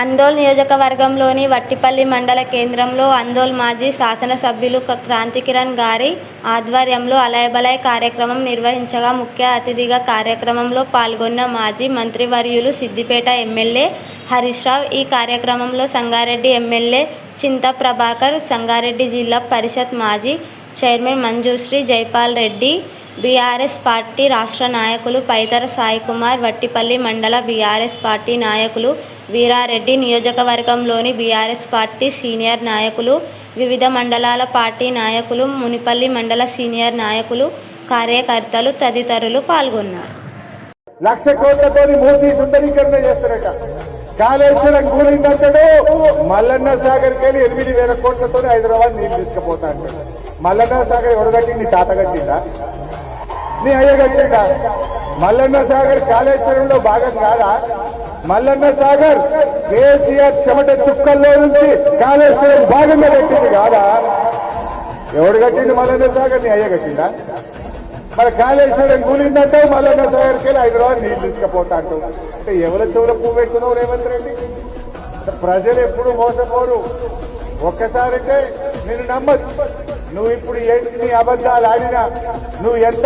అందోల్ నియోజకవర్గంలోని వట్టిపల్లి మండల కేంద్రంలో అందోల్ మాజీ శాసనసభ్యులు క్రాంతికిరణ్ గారి ఆధ్వర్యంలో అలయబలయ కార్యక్రమం నిర్వహించగా ముఖ్య అతిథిగా కార్యక్రమంలో పాల్గొన్న మాజీ మంత్రివర్యులు సిద్దిపేట ఎమ్మెల్యే హరీష్ రావు ఈ కార్యక్రమంలో సంగారెడ్డి ఎమ్మెల్యే చింత ప్రభాకర్ సంగారెడ్డి జిల్లా పరిషత్ మాజీ chairman Manjushree Jaipal Reddy BRS party రాష్ట్ర నాయకులు పైతర సాయికుమార్ వట్టిపల్లి మండల బీఆర్ఎస్ పార్టీ నాయకులు వీరారెడ్డి నియోజకవర్గంలోని బీఆర్ఎస్ పార్టీ సీనియర్ నాయకులు వివిధ మండలాల పార్టీ నాయకులు మునిపల్లి మండల సీనియర్ నాయకులు కార్యకర్తలు తదితరులు పాల్గొన్నారు. లక్ష కోట్లతో మూసి సుందరీకరణ చేస్తారట. కాళేశ్వరం కూలిందంటాడు మల్లన్న సాగర్ కెళ్ళి ఎనిమిది వేల కోట్లతో హైదరాబాద్ నీళ్ళు తీసుకుపోతా అంటాడు మల్లన్న సాగర్ ఎవడగట్టి నీ తాత కట్టిందా? నీ అయ్య కట్టిందా మల్లన్న సాగర్ కాళేశ్వరంలో భాగం కాదా? మల్లన్న సాగర్ కేసీఆర్ చెమట చుక్కల్లో నుంచి కాళేశ్వరం భాగంగా కట్టింది కాదా? ఎవడు కట్టింది మల్లన్న సాగర్? నీ అయ్య కట్టిందా మరి కాళేశ్వరం కూలిందంటే మల్లన్న సాగర్కి వెళ్ళి హైదరాబాద్ నీళ్ళు తీసుకుపోతా అంటావు అంటే ఎవరి చెవుల పువ్వు పెడుతున్నావు రేవంత్ రెడ్డి? ప్రజలు ఎప్పుడు మోసపోరు. ఒక్కసారంటే నేను నమ్మచ్చు. నువ్వు ఇప్పుడు ఏంటి నీ అబద్ధాలు ఆడినా నువ్వు ఎంత